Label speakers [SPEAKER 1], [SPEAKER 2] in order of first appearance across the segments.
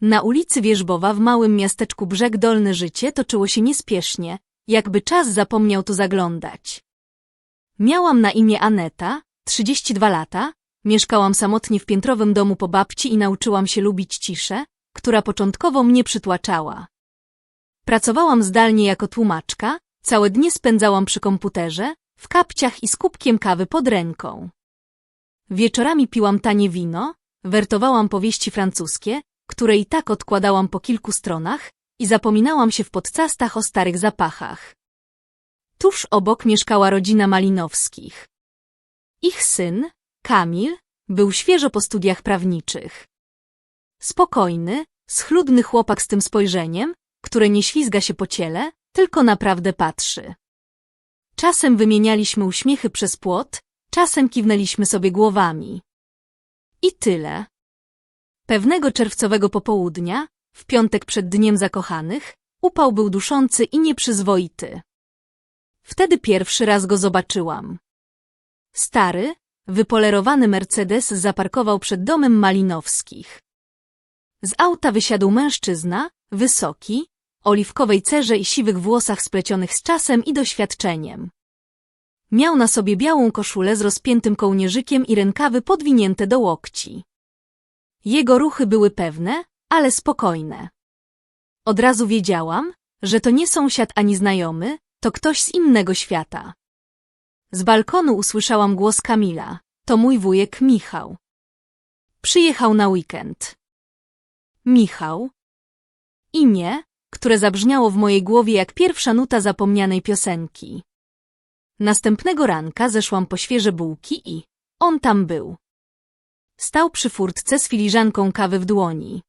[SPEAKER 1] Na ulicy Wierzbowa w małym miasteczku Brzeg Dolny życie toczyło się niespiesznie, jakby czas zapomniał tu zaglądać. Miałam na imię Aneta, 32 lata, mieszkałam samotnie w piętrowym domu po babci i nauczyłam się lubić ciszę, która początkowo mnie przytłaczała. Pracowałam zdalnie jako tłumaczka, całe dnie spędzałam przy komputerze, w kapciach i z kubkiem kawy pod ręką. Wieczorami piłam tanie wino, wertowałam powieści francuskie, które i tak odkładałam po kilku stronach i zapominałam się w podcastach o starych zapachach. Tuż obok mieszkała rodzina Malinowskich. Ich syn, Kamil, był świeżo po studiach prawniczych. Spokojny, schludny chłopak z tym spojrzeniem, które nie ślizga się po ciele, tylko naprawdę patrzy. Czasem wymienialiśmy uśmiechy przez płot, czasem kiwnęliśmy sobie głowami. I tyle. Pewnego czerwcowego popołudnia, w piątek przed Dniem Zakochanych, upał był duszący i nieprzyzwoity. Wtedy pierwszy raz go zobaczyłam. Stary, wypolerowany Mercedes zaparkował przed domem Malinowskich. Z auta wysiadł mężczyzna, wysoki, oliwkowej cerze i siwych włosach splecionych z czasem i doświadczeniem. Miał na sobie białą koszulę z rozpiętym kołnierzykiem i rękawy podwinięte do łokci. Jego ruchy były pewne, ale spokojne. Od razu wiedziałam, że to nie sąsiad ani znajomy, to ktoś z innego świata. Z balkonu usłyszałam głos Kamila. To mój wujek Michał. Przyjechał na weekend. Michał. Imię, które zabrzmiało w mojej głowie jak pierwsza nuta zapomnianej piosenki. Następnego ranka zeszłam po świeże bułki i on tam był. Stał przy furtce z filiżanką kawy w dłoni.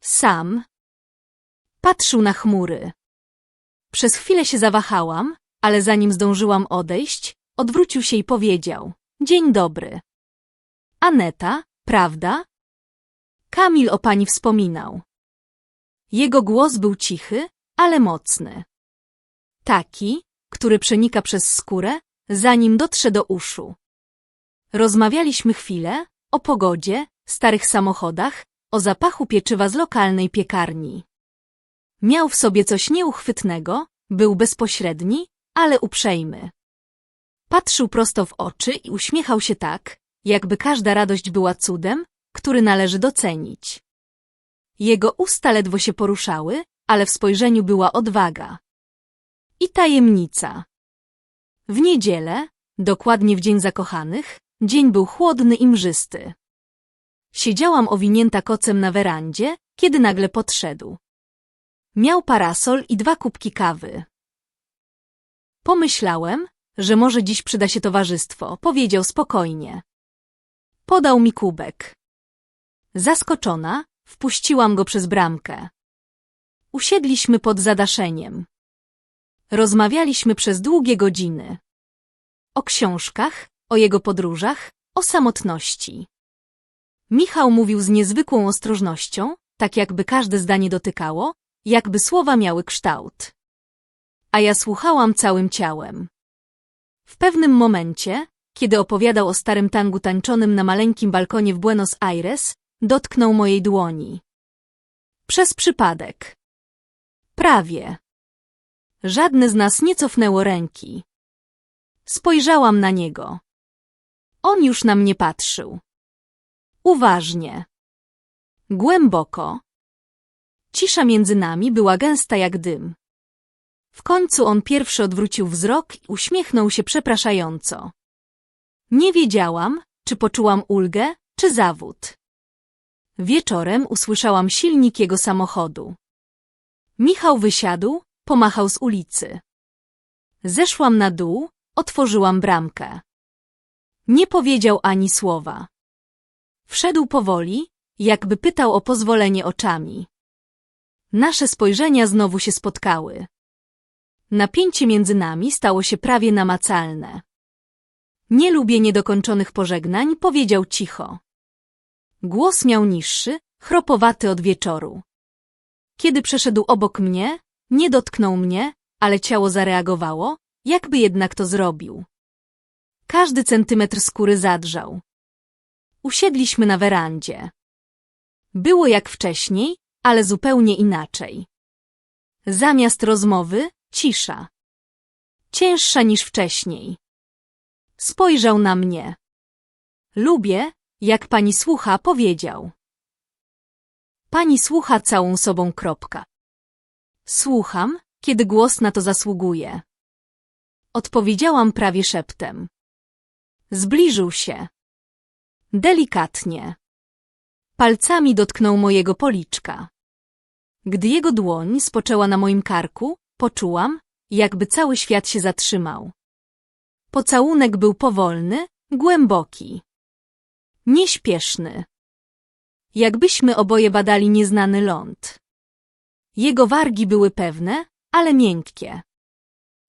[SPEAKER 1] Sam. Patrzył na chmury. Przez chwilę się zawahałam, ale zanim zdążyłam odejść, odwrócił się i powiedział. Dzień dobry. Aneta, prawda? Kamil o pani wspominał. Jego głos był cichy, ale mocny. Taki, który przenika przez skórę, zanim dotrze do uszu. Rozmawialiśmy chwilę o pogodzie, starych samochodach, o zapachu pieczywa z lokalnej piekarni. Miał w sobie coś nieuchwytnego, był bezpośredni, ale uprzejmy. Patrzył prosto w oczy i uśmiechał się tak, jakby każda radość była cudem, który należy docenić. Jego usta ledwo się poruszały, ale w spojrzeniu była odwaga. I tajemnica. W niedzielę, dokładnie w Dzień Zakochanych, dzień był chłodny i mrzysty. Siedziałam owinięta kocem na werandzie, kiedy nagle podszedł. Miał parasol i dwa kubki kawy. Pomyślałem, że może dziś przyda się towarzystwo, powiedział spokojnie. Podał mi kubek. Zaskoczona, wpuściłam go przez bramkę. Usiedliśmy pod zadaszeniem. Rozmawialiśmy przez długie godziny. O książkach, o jego podróżach, o samotności. Michał mówił z niezwykłą ostrożnością, tak jakby każde zdanie dotykało, jakby słowa miały kształt. A ja słuchałam całym ciałem. W pewnym momencie, kiedy opowiadał o starym tangu tańczonym na maleńkim balkonie w Buenos Aires, dotknął mojej dłoni. Przez przypadek. Prawie. Żadne z nas nie cofnęło ręki. Spojrzałam na niego. On już na mnie patrzył. Uważnie. Głęboko. Cisza między nami była gęsta jak dym. W końcu on pierwszy odwrócił wzrok i uśmiechnął się przepraszająco. Nie wiedziałam, czy poczułam ulgę, czy zawód. Wieczorem usłyszałam silnik jego samochodu. Michał wysiadł, pomachał z ulicy. Zeszłam na dół, otworzyłam bramkę. Nie powiedział ani słowa. Wszedł powoli, jakby pytał o pozwolenie oczami. Nasze spojrzenia znowu się spotkały. Napięcie między nami stało się prawie namacalne. Nie lubię niedokończonych pożegnań, powiedział cicho. Głos miał niższy, chropowaty od wieczoru. Kiedy przeszedł obok mnie, nie dotknął mnie, ale ciało zareagowało, jakby jednak to zrobił. Każdy centymetr skóry zadrżał. Usiedliśmy na werandzie. Było jak wcześniej, ale zupełnie inaczej. Zamiast rozmowy, cisza. Cięższa niż wcześniej. Spojrzał na mnie. Lubię, jak pani słucha, powiedział. Pani słucha całą sobą kropka. Słucham, kiedy głos na to zasługuje. Odpowiedziałam prawie szeptem. Zbliżył się. Delikatnie. Palcami dotknął mojego policzka. Gdy jego dłoń spoczęła na moim karku, poczułam, jakby cały świat się zatrzymał. Pocałunek był powolny, głęboki. Nieśpieszny. Jakbyśmy oboje badali nieznany ląd. Jego wargi były pewne, ale miękkie.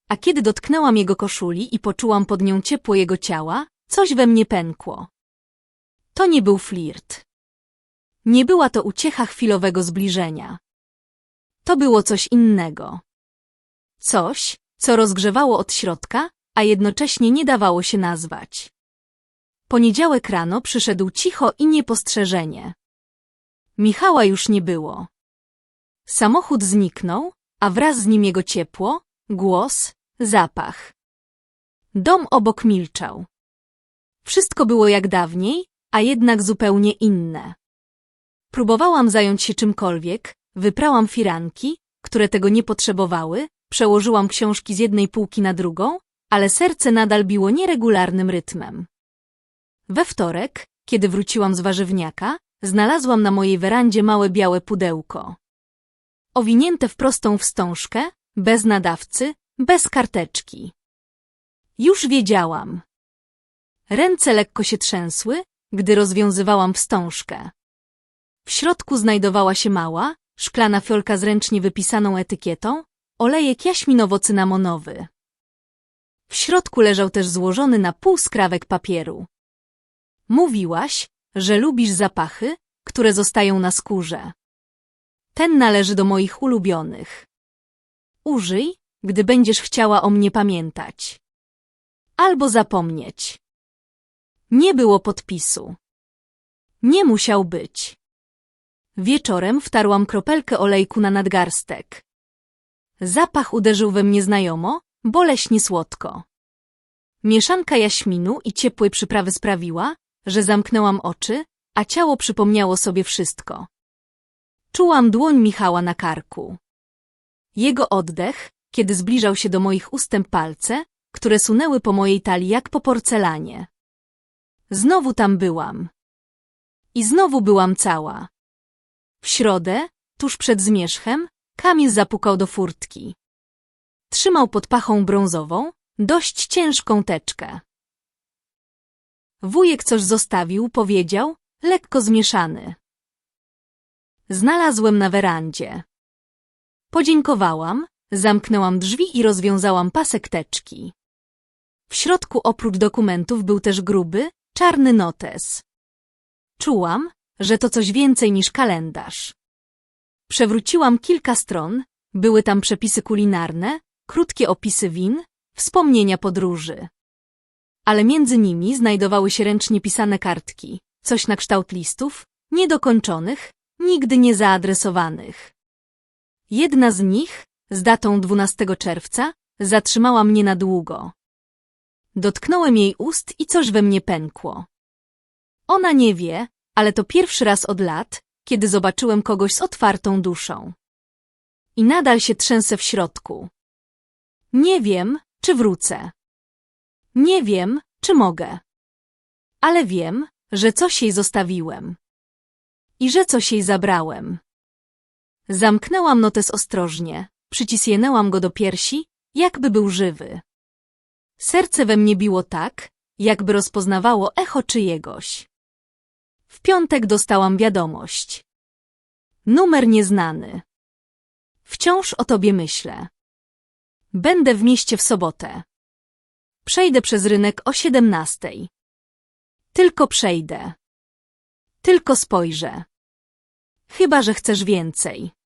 [SPEAKER 1] A kiedy dotknęłam jego koszuli i poczułam pod nią ciepło jego ciała, coś we mnie pękło. To nie był flirt. Nie była to uciecha chwilowego zbliżenia. To było coś innego. Coś, co rozgrzewało od środka, a jednocześnie nie dawało się nazwać. Poniedziałek rano przyszedł cicho i niepostrzeżenie. Michała już nie było. Samochód zniknął, a wraz z nim jego ciepło, głos, zapach. Dom obok milczał. Wszystko było jak dawniej, a jednak zupełnie inne. Próbowałam zająć się czymkolwiek, wyprałam firanki, które tego nie potrzebowały, przełożyłam książki z jednej półki na drugą, ale serce nadal biło nieregularnym rytmem. We wtorek, kiedy wróciłam z warzywniaka, znalazłam na mojej werandzie małe białe pudełko. Owinięte w prostą wstążkę, bez nadawcy, bez karteczki. Już wiedziałam. Ręce lekko się trzęsły, gdy rozwiązywałam wstążkę. W środku znajdowała się mała, szklana fiolka z ręcznie wypisaną etykietą, olejek jaśminowo-cynamonowy. W środku leżał też złożony na pół skrawek papieru. Mówiłaś, że lubisz zapachy, które zostają na skórze. Ten należy do moich ulubionych. Użyj, gdy będziesz chciała o mnie pamiętać. Albo zapomnieć. Nie było podpisu. Nie musiał być. Wieczorem wtarłam kropelkę olejku na nadgarstek. Zapach uderzył we mnie znajomo, boleśnie słodko. Mieszanka jaśminu i ciepłej przyprawy sprawiła, że zamknęłam oczy, a ciało przypomniało sobie wszystko. Czułam dłoń Michała na karku. Jego oddech, kiedy zbliżał się do moich ustęp palce, które sunęły po mojej talii jak po porcelanie. Znowu tam byłam. I znowu byłam cała. W środę, tuż przed zmierzchem, Kamil zapukał do furtki. Trzymał pod pachą brązową, dość ciężką teczkę. Wujek coś zostawił, powiedział, lekko zmieszany. Znalazłem na werandzie. Podziękowałam, zamknęłam drzwi i rozwiązałam pasek teczki. W środku oprócz dokumentów był też gruby, czarny notes. Czułam, że to coś więcej niż kalendarz. Przewróciłam kilka stron, były tam przepisy kulinarne, krótkie opisy win, wspomnienia podróży. Ale między nimi znajdowały się ręcznie pisane kartki, coś na kształt listów, niedokończonych, nigdy nie zaadresowanych. Jedna z nich, z datą 12 czerwca, zatrzymała mnie na długo. Dotknąłem jej ust i coś we mnie pękło. Ona nie wie, ale to pierwszy raz od lat, kiedy zobaczyłem kogoś z otwartą duszą. I nadal się trzęsę w środku. Nie wiem, czy wrócę. Nie wiem, czy mogę. Ale wiem, że coś jej zostawiłem. I że coś jej zabrałem. Zamknęłam notes ostrożnie, przycisnęłam go do piersi, jakby był żywy. Serce we mnie biło tak, jakby rozpoznawało echo czyjegoś. W piątek dostałam wiadomość. Numer nieznany. Wciąż o tobie myślę. Będę w mieście w sobotę. Przejdę przez rynek o siedemnastej. Tylko przejdę. Tylko spojrzę. Chyba, że chcesz więcej.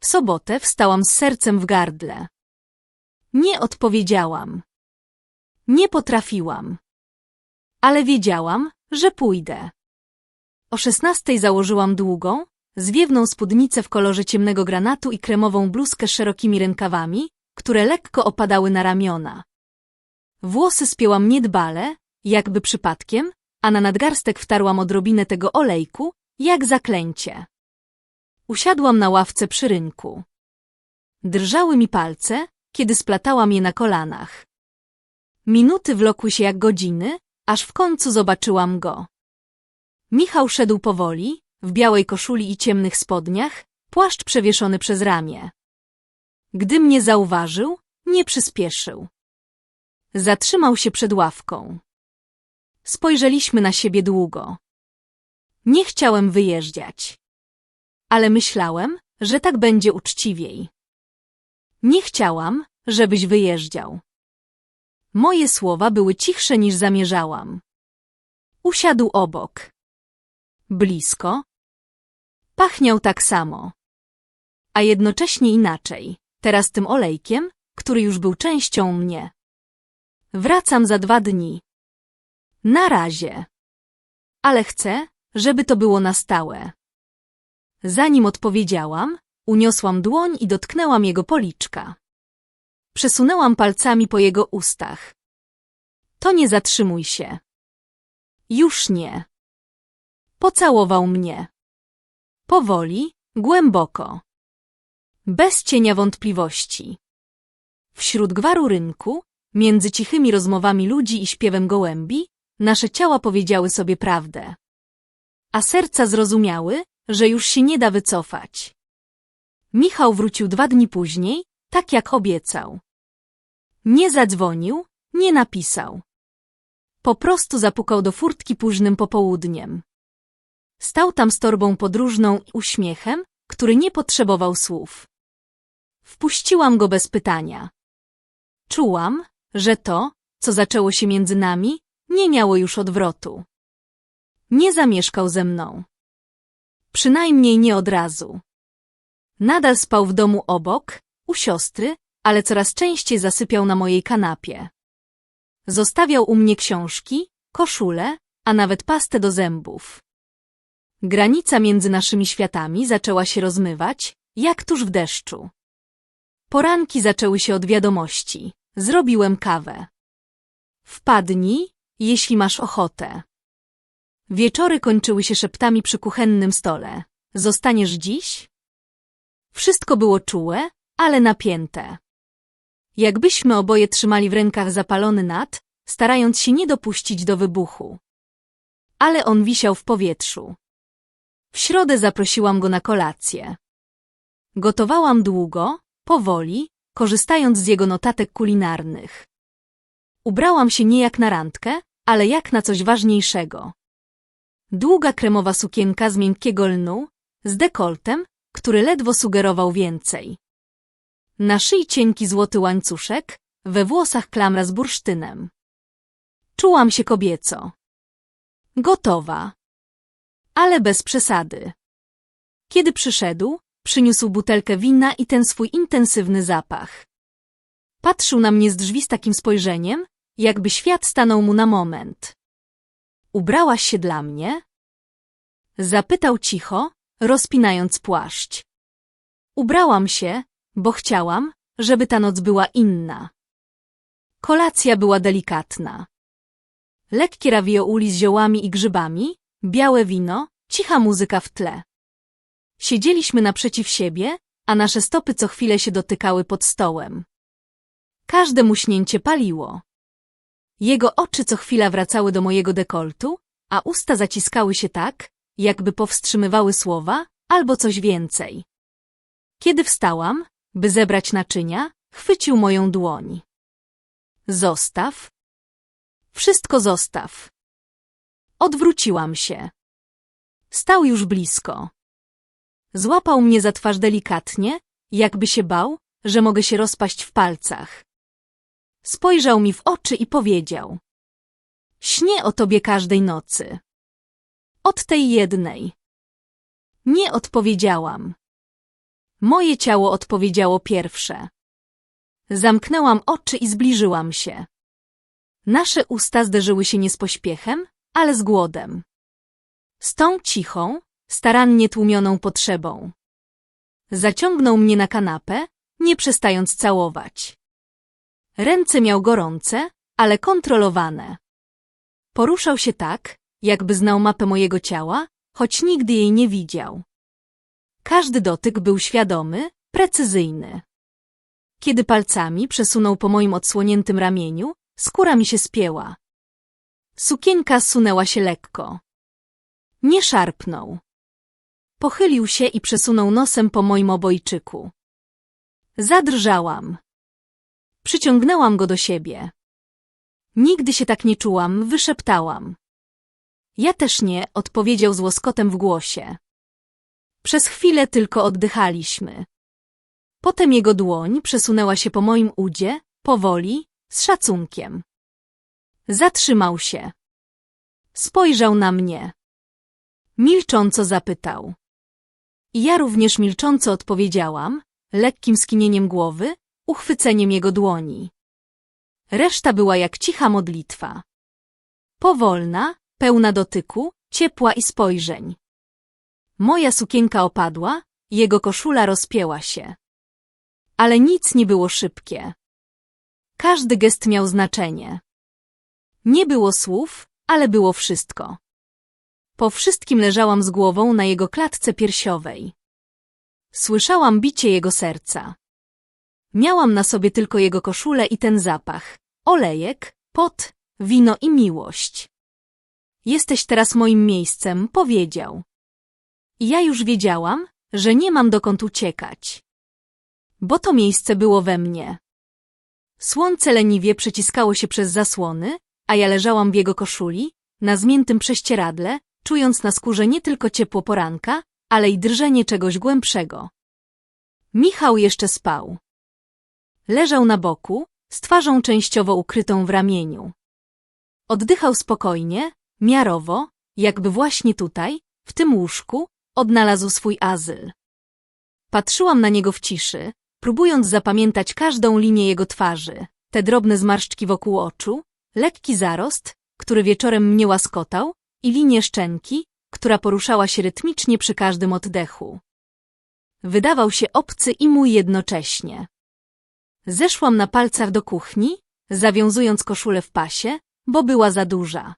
[SPEAKER 1] W sobotę wstałam z sercem w gardle. Nie odpowiedziałam. Nie potrafiłam. Ale wiedziałam, że pójdę. O szesnastej założyłam długą, zwiewną spódnicę w kolorze ciemnego granatu i kremową bluzkę z szerokimi rękawami, które lekko opadały na ramiona. Włosy spięłam niedbale, jakby przypadkiem, a na nadgarstek wtarłam odrobinę tego olejku, jak zaklęcie. Usiadłam na ławce przy rynku. Drżały mi palce, kiedy splatałam je na kolanach. Minuty wlokły się jak godziny, aż w końcu zobaczyłam go. Michał szedł powoli, w białej koszuli i ciemnych spodniach, płaszcz przewieszony przez ramię. Gdy mnie zauważył, nie przyspieszył. Zatrzymał się przed ławką. Spojrzeliśmy na siebie długo. Nie chciałem wyjeżdżać. Ale myślałem, że tak będzie uczciwiej. Nie chciałam, żebyś wyjeżdżał. Moje słowa były cichsze niż zamierzałam. Usiadł obok. Blisko. Pachniał tak samo. A jednocześnie inaczej, teraz tym olejkiem, który już był częścią mnie. Wracam za dwa dni. Na razie. Ale chcę, żeby to było na stałe. Zanim odpowiedziałam, uniosłam dłoń i dotknęłam jego policzka. Przesunęłam palcami po jego ustach. To nie zatrzymuj się. Już nie. Pocałował mnie. Powoli, głęboko. Bez cienia wątpliwości. Wśród gwaru rynku, między cichymi rozmowami ludzi i śpiewem gołębi, nasze ciała powiedziały sobie prawdę. A serca zrozumiały, że już się nie da wycofać. Michał wrócił dwa dni później, tak jak obiecał. Nie zadzwonił, nie napisał. Po prostu zapukał do furtki późnym popołudniem. Stał tam z torbą podróżną i uśmiechem, który nie potrzebował słów. Wpuściłam go bez pytania. Czułam, że to, co zaczęło się między nami, nie miało już odwrotu. Nie zamieszkał ze mną. Przynajmniej nie od razu. Nadal spał w domu obok, u siostry, ale coraz częściej zasypiał na mojej kanapie. Zostawiał u mnie książki, koszule, a nawet pastę do zębów. Granica między naszymi światami zaczęła się rozmywać, jak tuż w deszczu. Poranki zaczęły się od wiadomości. Zrobiłem kawę. Wpadnij, jeśli masz ochotę. Wieczory kończyły się szeptami przy kuchennym stole. Zostaniesz dziś? Wszystko było czułe, ale napięte. Jakbyśmy oboje trzymali w rękach zapalony nad, starając się nie dopuścić do wybuchu. Ale on wisiał w powietrzu. W środę zaprosiłam go na kolację. Gotowałam długo, powoli, korzystając z jego notatek kulinarnych. Ubrałam się nie jak na randkę, ale jak na coś ważniejszego. Długa kremowa sukienka z miękkiego lnu, z dekoltem, który ledwo sugerował więcej. Na szyi cienki złoty łańcuszek, we włosach klamra z bursztynem. Czułam się kobieco. Gotowa. Ale bez przesady. Kiedy przyszedł, przyniósł butelkę wina i ten swój intensywny zapach. Patrzył na mnie z drzwi z takim spojrzeniem, jakby świat stanął mu na moment. Ubrałaś się dla mnie? Zapytał cicho, rozpinając płaszcz. Ubrałam się, bo chciałam, żeby ta noc była inna. Kolacja była delikatna. Lekkie ravioli z ziołami i grzybami, białe wino, cicha muzyka w tle. Siedzieliśmy naprzeciw siebie, a nasze stopy co chwilę się dotykały pod stołem. Każde muśnięcie paliło. Jego oczy co chwila wracały do mojego dekoltu, a usta zaciskały się tak, jakby powstrzymywały słowa, albo coś więcej. Kiedy wstałam, by zebrać naczynia, chwycił moją dłoń. Zostaw. Wszystko zostaw. Odwróciłam się. Stał już blisko. Złapał mnie za twarz delikatnie, jakby się bał, że mogę się rozpaść w palcach. Spojrzał mi w oczy i powiedział. Śnię o tobie każdej nocy. Od tej jednej. Nie odpowiedziałam. Moje ciało odpowiedziało pierwsze. Zamknęłam oczy i zbliżyłam się. Nasze usta zderzyły się nie z pośpiechem, ale z głodem. z tą cichą, starannie tłumioną potrzebą. Zaciągnął mnie na kanapę, nie przestając całować. Ręce miał gorące, ale kontrolowane. Poruszał się tak, jakby znał mapę mojego ciała, choć nigdy jej nie widział. Każdy dotyk był świadomy, precyzyjny. Kiedy palcami przesunął po moim odsłoniętym ramieniu, skóra mi się spięła. Sukienka sunęła się lekko. Nie szarpnął. Pochylił się i przesunął nosem po moim obojczyku. Zadrżałam. Przyciągnęłam go do siebie. Nigdy się tak nie czułam, wyszeptałam. Ja też nie, odpowiedział z łoskotem w głosie. Przez chwilę tylko oddychaliśmy. Potem jego dłoń przesunęła się po moim udzie, powoli, z szacunkiem. Zatrzymał się. Spojrzał na mnie. Milcząco zapytał. I ja również milcząco odpowiedziałam, lekkim skinieniem głowy, uchwyceniem jego dłoni. Reszta była jak cicha modlitwa. Powolna, pełna dotyku, ciepła i spojrzeń. Moja sukienka opadła, jego koszula rozpięła się. Ale nic nie było szybkie. Każdy gest miał znaczenie. Nie było słów, ale było wszystko. Po wszystkim leżałam z głową na jego klatce piersiowej. Słyszałam bicie jego serca. Miałam na sobie tylko jego koszulę i ten zapach. Olejek, pot, wino i miłość. Jesteś teraz moim miejscem, powiedział. I ja już wiedziałam, że nie mam dokąd uciekać. Bo to miejsce było we mnie. Słońce leniwie przeciskało się przez zasłony, a ja leżałam w jego koszuli, na zmiętym prześcieradle, czując na skórze nie tylko ciepło poranka, ale i drżenie czegoś głębszego. Michał jeszcze spał. Leżał na boku, z twarzą częściowo ukrytą w ramieniu. Oddychał spokojnie, miarowo, jakby właśnie tutaj, w tym łóżku, odnalazł swój azyl. Patrzyłam na niego w ciszy, próbując zapamiętać każdą linię jego twarzy, te drobne zmarszczki wokół oczu, lekki zarost, który wieczorem mnie łaskotał, i linię szczęki, która poruszała się rytmicznie przy każdym oddechu. Wydawał się obcy i mój jednocześnie. Zeszłam na palcach do kuchni, zawiązując koszulę w pasie, bo była za duża.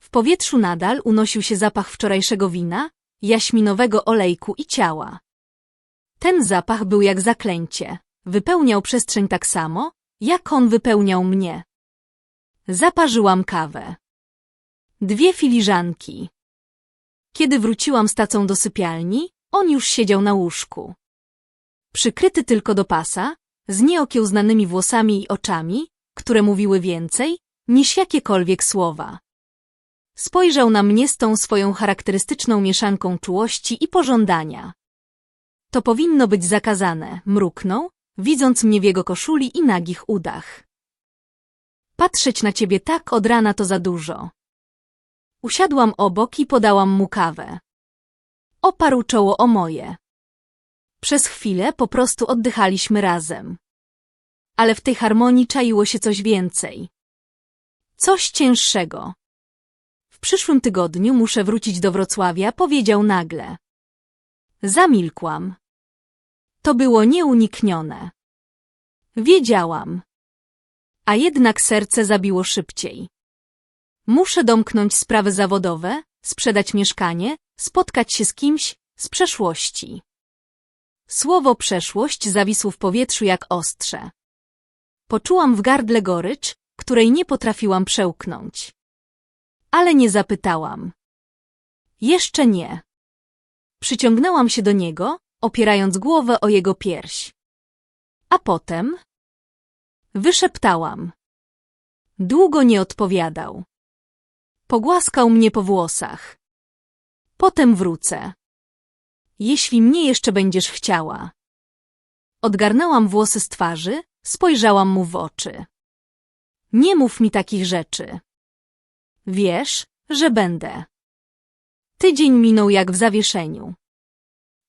[SPEAKER 1] W powietrzu nadal unosił się zapach wczorajszego wina, jaśminowego olejku i ciała. Ten zapach był jak zaklęcie, wypełniał przestrzeń tak samo, jak on wypełniał mnie. Zaparzyłam kawę. Dwie filiżanki. Kiedy wróciłam z tacą do sypialni, on już siedział na łóżku. Przykryty tylko do pasa, z nieokiełznanymi włosami i oczami, które mówiły więcej niż jakiekolwiek słowa. Spojrzał na mnie z tą swoją charakterystyczną mieszanką czułości i pożądania. To powinno być zakazane, mruknął, widząc mnie w jego koszuli i nagich udach. Patrzeć na ciebie tak od rana to za dużo. Usiadłam obok i podałam mu kawę. Oparł czoło o moje. Przez chwilę po prostu oddychaliśmy razem. Ale w tej harmonii czaiło się coś więcej. Coś cięższego. W przyszłym tygodniu muszę wrócić do Wrocławia, powiedział nagle. Zamilkłam. To było nieuniknione. Wiedziałam. A jednak serce zabiło szybciej. Muszę domknąć sprawy zawodowe, sprzedać mieszkanie, spotkać się z kimś z przeszłości. Słowo przeszłość zawisło w powietrzu jak ostrze. Poczułam w gardle gorycz, której nie potrafiłam przełknąć. Ale nie zapytałam. Jeszcze nie. Przyciągnęłam się do niego, opierając głowę o jego pierś. A potem wyszeptałam. Długo nie odpowiadał. Pogłaskał mnie po włosach. Potem wrócę. Jeśli mnie jeszcze będziesz chciała. Odgarnęłam włosy z twarzy, spojrzałam mu w oczy. Nie mów mi takich rzeczy. Wiesz, że będę. Tydzień minął jak w zawieszeniu.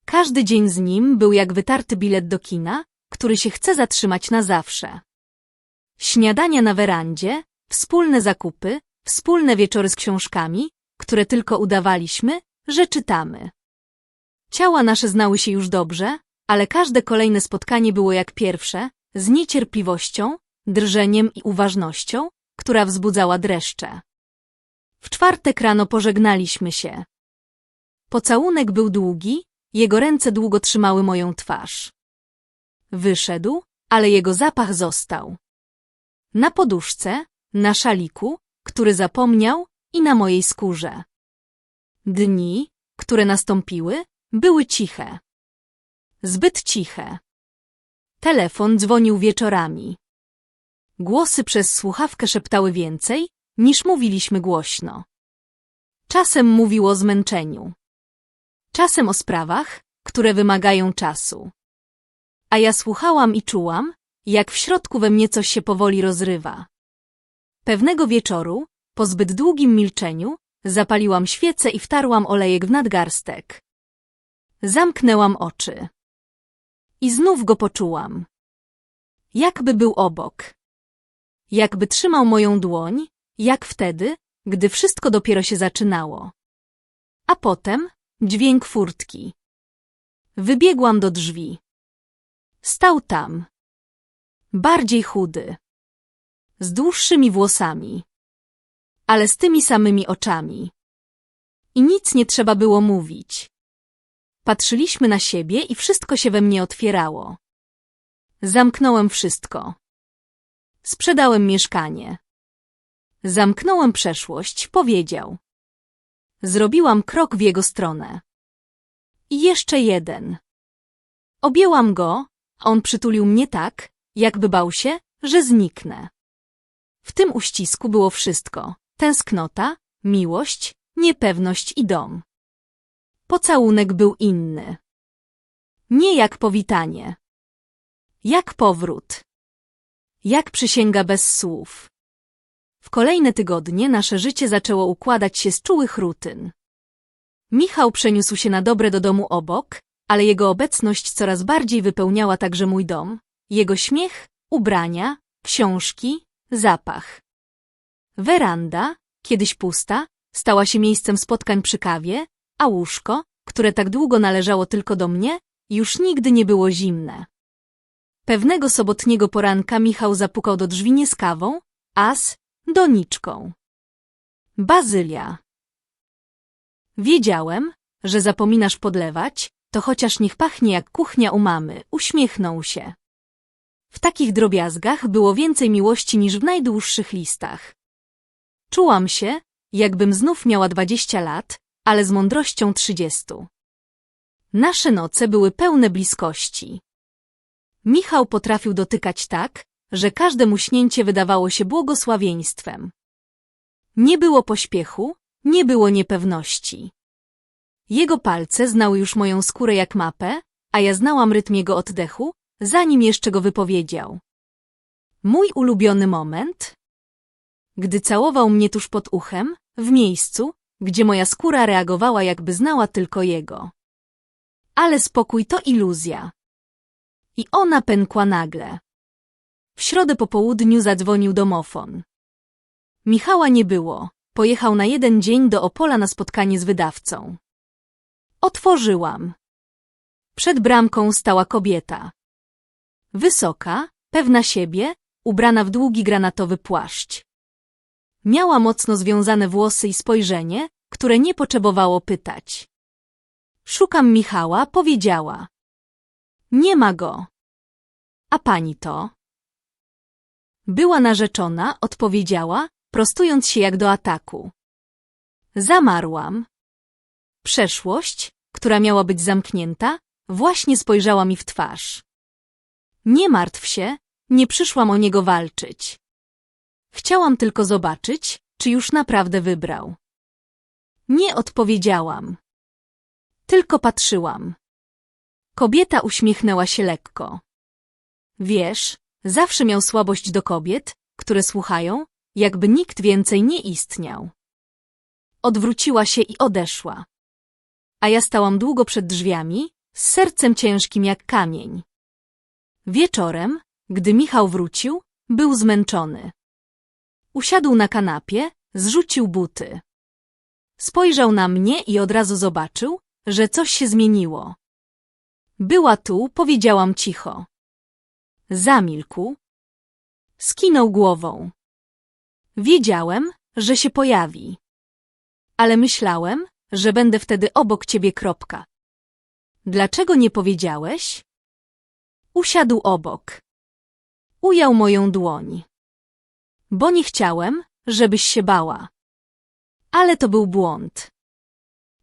[SPEAKER 1] Każdy dzień z nim był jak wytarty bilet do kina, który się chce zatrzymać na zawsze. Śniadania na werandzie, wspólne zakupy, wspólne wieczory z książkami, które tylko udawaliśmy, że czytamy. Ciała nasze znały się już dobrze, ale każde kolejne spotkanie było jak pierwsze, z niecierpliwością, drżeniem i uważnością, która wzbudzała dreszcze. W czwartek rano pożegnaliśmy się. Pocałunek był długi, jego ręce długo trzymały moją twarz. Wyszedł, ale jego zapach został. Na poduszce, na szaliku, który zapomniał i na mojej skórze. Dni, które nastąpiły, były ciche. Zbyt ciche. Telefon dzwonił wieczorami. Głosy przez słuchawkę szeptały więcej, niż mówiliśmy głośno. Czasem mówił o zmęczeniu. Czasem o sprawach, które wymagają czasu. A ja słuchałam i czułam, jak w środku we mnie coś się powoli rozrywa. Pewnego wieczoru, po zbyt długim milczeniu, zapaliłam świecę i wtarłam olejek w nadgarstek. Zamknęłam oczy. I znów go poczułam. Jakby był obok. Jakby trzymał moją dłoń, jak wtedy, gdy wszystko dopiero się zaczynało. A potem dźwięk furtki. Wybiegłam do drzwi. Stał tam. Bardziej chudy. Z dłuższymi włosami. Ale z tymi samymi oczami. I nic nie trzeba było mówić. Patrzyliśmy na siebie i wszystko się we mnie otwierało. Zamknąłem wszystko. Sprzedałem mieszkanie. Zamknąłem przeszłość, powiedział. Zrobiłam krok w jego stronę. I jeszcze jeden. Objęłam go, a on przytulił mnie tak, jakby bał się, że zniknę. W tym uścisku było wszystko. Tęsknota, miłość, niepewność i dom. Pocałunek był inny. Nie jak powitanie. Jak powrót. Jak przysięga bez słów. W kolejne tygodnie nasze życie zaczęło układać się z czułych rutyn. Michał przeniósł się na dobre do domu obok, ale jego obecność coraz bardziej wypełniała także mój dom, jego śmiech, ubrania, książki, zapach. Weranda, kiedyś pusta, stała się miejscem spotkań przy kawie, a łóżko, które tak długo należało tylko do mnie, już nigdy nie było zimne. Pewnego sobotniego poranka Michał zapukał do drzwi nie z kawą, a z doniczką. Bazylia. Wiedziałem, że zapominasz podlewać, to chociaż niech pachnie jak kuchnia u mamy, uśmiechnął się. W takich drobiazgach było więcej miłości niż w najdłuższych listach. Czułam się, jakbym znów miała dwadzieścia lat, ale z mądrością trzydziestu. Nasze noce były pełne bliskości. Michał potrafił dotykać tak, że każde muśnięcie wydawało się błogosławieństwem. Nie było pośpiechu, nie było niepewności. Jego palce znały już moją skórę jak mapę, a ja znałam rytm jego oddechu, zanim jeszcze go wypowiedział. Mój ulubiony moment? Gdy całował mnie tuż pod uchem, w miejscu, gdzie moja skóra reagowała jakby znała tylko jego. Ale spokój to iluzja. I ona pękła nagle. W środę po południu zadzwonił domofon. Michała nie było. Pojechał na jeden dzień do Opola na spotkanie z wydawcą. Otworzyłam. Przed bramką stała kobieta. Wysoka, pewna siebie, ubrana w długi granatowy płaszcz. Miała mocno związane włosy i spojrzenie, które nie potrzebowało pytać. Szukam Michała, powiedziała. Nie ma go. A pani to? Była narzeczona, odpowiedziała, prostując się jak do ataku. Zamarłam. Przeszłość, która miała być zamknięta, właśnie spojrzała mi w twarz. Nie martw się, nie przyszłam o niego walczyć. Chciałam tylko zobaczyć, czy już naprawdę wybrał. Nie odpowiedziałam. Tylko patrzyłam. Kobieta uśmiechnęła się lekko. Wiesz, zawsze miał słabość do kobiet, które słuchają, jakby nikt więcej nie istniał. Odwróciła się i odeszła. A ja stałam długo przed drzwiami, z sercem ciężkim jak kamień. Wieczorem, gdy Michał wrócił, był zmęczony. Usiadł na kanapie, zrzucił buty. Spojrzał na mnie i od razu zobaczył, że coś się zmieniło. Była tu, powiedziałam cicho. Zamilkł. Skinął głową. Wiedziałem, że się pojawi. Ale myślałem, że będę wtedy obok ciebie kropka. Dlaczego nie powiedziałeś? Usiadł obok. Ujął moją dłoń. Bo nie chciałem, żebyś się bała. Ale to był błąd.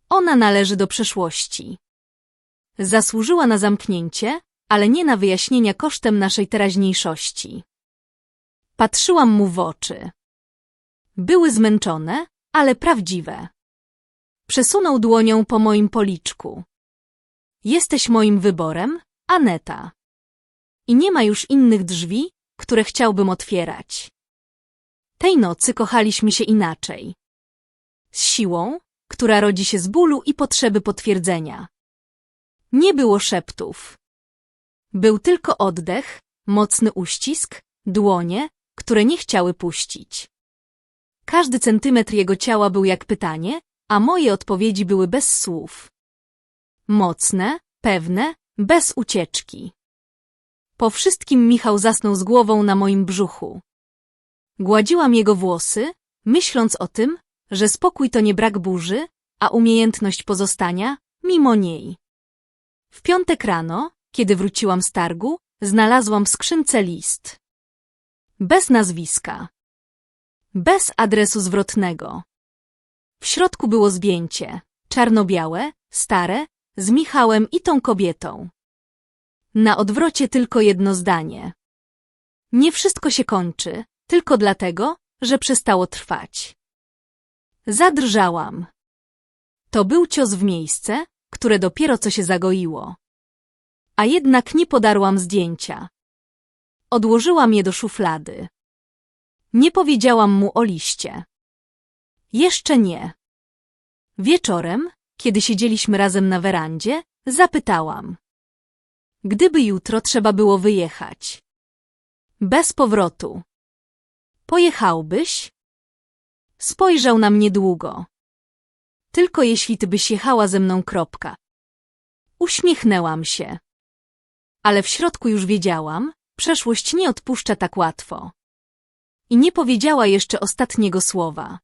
[SPEAKER 1] Ona należy do przeszłości. Zasłużyła na zamknięcie, ale nie na wyjaśnienia kosztem naszej teraźniejszości. Patrzyłam mu w oczy. Były zmęczone, ale prawdziwe. Przesunął dłonią po moim policzku. Jesteś moim wyborem, Aneta. I nie ma już innych drzwi, które chciałbym otwierać. Tej nocy kochaliśmy się inaczej. Z siłą, która rodzi się z bólu i potrzeby potwierdzenia. Nie było szeptów. Był tylko oddech, mocny uścisk, dłonie, które nie chciały puścić. Każdy centymetr jego ciała był jak pytanie, a moje odpowiedzi były bez słów. Mocne, pewne, bez ucieczki. Po wszystkim Michał zasnął z głową na moim brzuchu. Gładziłam jego włosy, myśląc o tym, że spokój to nie brak burzy, a umiejętność pozostania mimo niej. W piątek rano, kiedy wróciłam z targu, znalazłam w skrzynce list. Bez nazwiska. Bez adresu zwrotnego. W środku było zdjęcie, czarno-białe, stare, z Michałem i tą kobietą. Na odwrocie tylko jedno zdanie. Nie wszystko się kończy, tylko dlatego, że przestało trwać. Zadrżałam. To był cios w miejsce, które dopiero co się zagoiło. A jednak nie podarłam zdjęcia. Odłożyłam je do szuflady. Nie powiedziałam mu o liście. Jeszcze nie. Wieczorem, kiedy siedzieliśmy razem na werandzie, zapytałam. Gdyby jutro trzeba było wyjechać. Bez powrotu. Pojechałbyś? Spojrzał na mnie długo. Tylko jeśli ty byś jechała ze mną kropka. Uśmiechnęłam się. Ale w środku już wiedziałam, przeszłość nie odpuszcza tak łatwo. I nie powiedziała jeszcze ostatniego słowa.